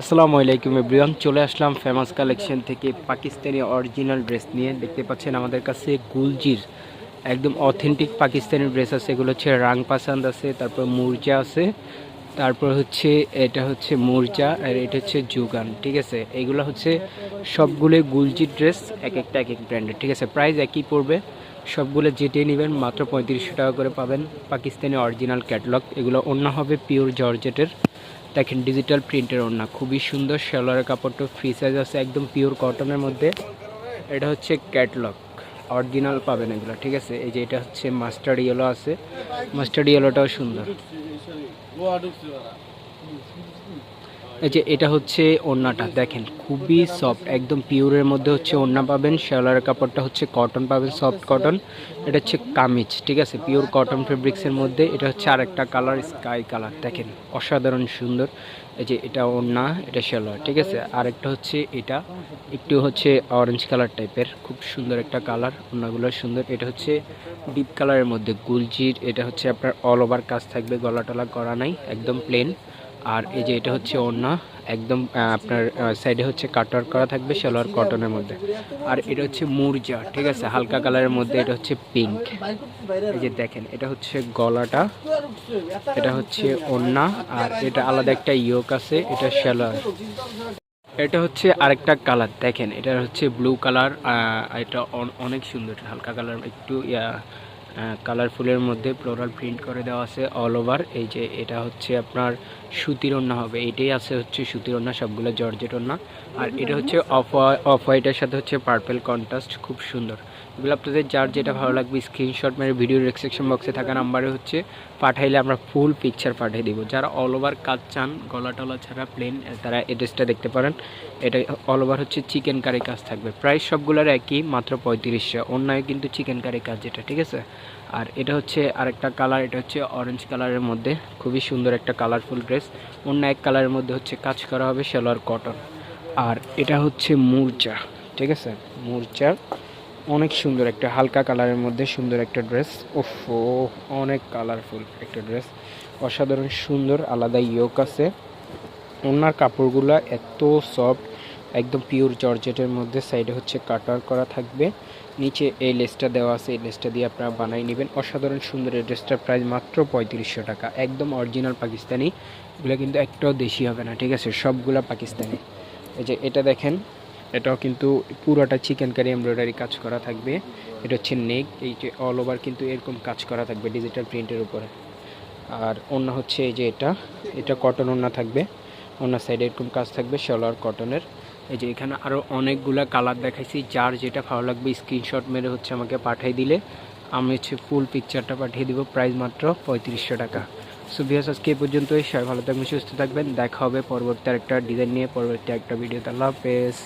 আসসালামু আলাইকুম এভরিওয়ান, চলে আসলাম ফেমাস কালেকশন থেকে পাকিস্তানি অরিজিনাল ড্রেস নিয়ে। দেখতে পাচ্ছেন আমাদের কাছে গুলজির একদম অথেন্টিক পাকিস্তানি ড্রেস আছে। এগুলো হচ্ছে রাং পাসান্দ আছে, তারপর মুরজা আছে, তারপর হচ্ছে এটা হচ্ছে মুরজা আর এটা হচ্ছে জুগান, ঠিক আছে? এগুলো হচ্ছে সবগুলো গুলজির ড্রেস এক একটা, এক এক ব্র্যান্ডের ঠিক আছে? প্রাইস একই পড়বে, সবগুলো যেটিয়ে নেবেন মাত্র পঁয়ত্রিশশো টাকা করে পাবেন পাকিস্তানি অরিজিনাল ক্যাটলগ এগুলো অন্য হবে পিওর জর্জেটের দেখেন ডিজিটাল প্রিন্টের ওড়না, খুবই সুন্দর সেলোয়ারের কাপড়টা ফ্রি সাইজ আছে, একদম পিওর কটনের মধ্যে। এটা হচ্ছে ক্যাটলগ অরিজিনাল পাবেন এগুলো, ঠিক আছে? এই যে এটা হচ্ছে মাস্টার্ড ইয়েলো আছে মাস্টার্ড ইয়েলোটাও সুন্দর। এই যে এটা হচ্ছে ওড়নাটা, দেখেন, খুবই সফট একদম পিওরের মধ্যে হচ্ছে ওড়না পাবেন শেলারের কাপড়টা হচ্ছে কটন পাবেন সফট কটন এটা হচ্ছে কামিজ, ঠিক আছে? পিওর কটন ফেব্রিক্সের মধ্যে, এটা হচ্ছে আরেকটা কালার স্কাই কালার দেখেন, অসাধারণ সুন্দর, এই যে এটা ওড়না, এটা শেলার ঠিক আছে? আরেকটা হচ্ছে এটা, একটু হচ্ছে অরেঞ্জ কালার টাইপের খুব সুন্দর একটা কালার ওড়নাগুলো সুন্দর, এটা হচ্ছে ডিপ কালারের মধ্যে, গুলজির, এটা হচ্ছে আপনার অল ওভার কাজ থাকবে, গলা টলা করা নাই, একদম প্লেন আর এই যে এটা হচ্ছে ওড়না, একদম আপনার সাইডে হচ্ছে কাটওয়ার্ক করা থাকবে সালোয়ার কটনের মধ্যে। আর এটা হচ্ছে মুরজা, ঠিক আছে? হালকা কালারের মধ্যে এটা হচ্ছে পিঙ্ক এই যে দেখেন, এটা হচ্ছে গলাটা, এটা হচ্ছে ওড়না, আর এটা আলাদা একটা ইয়োক আছে, এটা সালোয়ার। এটা হচ্ছে আরেকটা কালার দেখেন, এটা হচ্ছে ব্লু কালার এটা অন- অনেক সুন্দর, হালকা কালার একটু কালারফুলের মধ্যে ফ্লোরাল প্রিন্ট করে দেওয়া আছে অল ওভার এই যে এটা হচ্ছে আপনার সুতির ওন্না হবে। এটাই আছে হচ্ছে সুতির ওন্না সবগুলো জর্জেট ওন্না আর এটা হচ্ছে অফ অফ হোয়াইটের সাথে হচ্ছে পার্পেল কন্ট্রাস্ট খুব সুন্দর। এগুলো আপনাদের যার যেটা ভালো লাগবে স্ক্রিনশট মেরে ভিডিও ডিসক্রিপশন বক্সে থাকা নাম্বারে হচ্ছে, পাঠাইলে আমরা ফুল পিকচার পাঠিয়ে দিব। যারা অল ওভার কাজ চান, গলা টলা ছাড়া প্লেন তারা এড্রেসটা দেখতে পারেন। এটা অল ওভার হচ্ছে চিকেন কারি কাজ থাকবে। প্রাইস সবগুলোর একই, মাত্র পঁয়ত্রিশশো। অন্যায় কিন্তু চিকেন কারি কাজ যেটা, ঠিক আছে? আর এটা হচ্ছে আরেকটা কালার এটা হচ্ছে অরেঞ্জ কালারের মধ্যে, খুবই সুন্দর একটা কালারফুল ড্রেস অন্য এক কালারের মধ্যে হচ্ছে কাজ করা হবে সেলোয়ার কটন আর এটা হচ্ছে মুরচা, ঠিক আছে? মুরচা অনেক সুন্দর একটা, হালকা কালারের মধ্যে সুন্দর একটা ড্রেস। ওফো অনেক কালারফুল একটা ড্রেস। অসাধারণ সুন্দর, আলাদা ইয়োক আছে। ওনার কাপড়গুলো এত সফট একদম পিওর জর্জেটের মধ্যে সাইডে হচ্ছে কাটার করা থাকবে। নিচে এই লেসটা দেওয়া আছে, এই লেসটা দিয়ে আপনারা বানাই নেবেন। অসাধারণ সুন্দর এই ড্রেসটার প্রাইস মাত্র পঁয়ত্রিশশো টাকা। একদম অরিজিনাল পাকিস্তানি। এগুলো কিন্তু একটাও দেশি হবে না, ঠিক আছে? সবগুলা পাকিস্তানি। এই যে এটা দেখেন এটাও কিন্তু পুরোটা চিকেন কারি এমব্রয়ডারি কাজ করা থাকবে। এটা হচ্ছে নেক, এই যে অল ওভার কিন্তু এরকম কাজ করা থাকবে ডিজিটাল প্রিন্টের উপরে। আর অন্য হচ্ছে এই যে এটা এটা কটন ওড়না থাকবে। অন্য সাইডে এরকম কাজ থাকবে, সালোয়ার কটনের এই যে এখানে আরও অনেকগুলা কালার দেখাইছি, যার যেটা ভালো লাগবে স্ক্রিনশট মেরে হচ্ছে আমাকে পাঠিয়ে দিলে। আমি হচ্ছে ফুল পিকচারটা পাঠিয়ে দিব প্রাইস মাত্র পঁয়ত্রিশশো টাকা। সো বিহাস আজকে এই পর্যন্তই। সবাই ভালো থাকবেন, সুস্থ থাকবেন। দেখা হবে পরবর্তী আরেকটা ডিজাইন নিয়ে, পরবর্তী একটা ভিডিওতে আল্লাহ হাফেজ।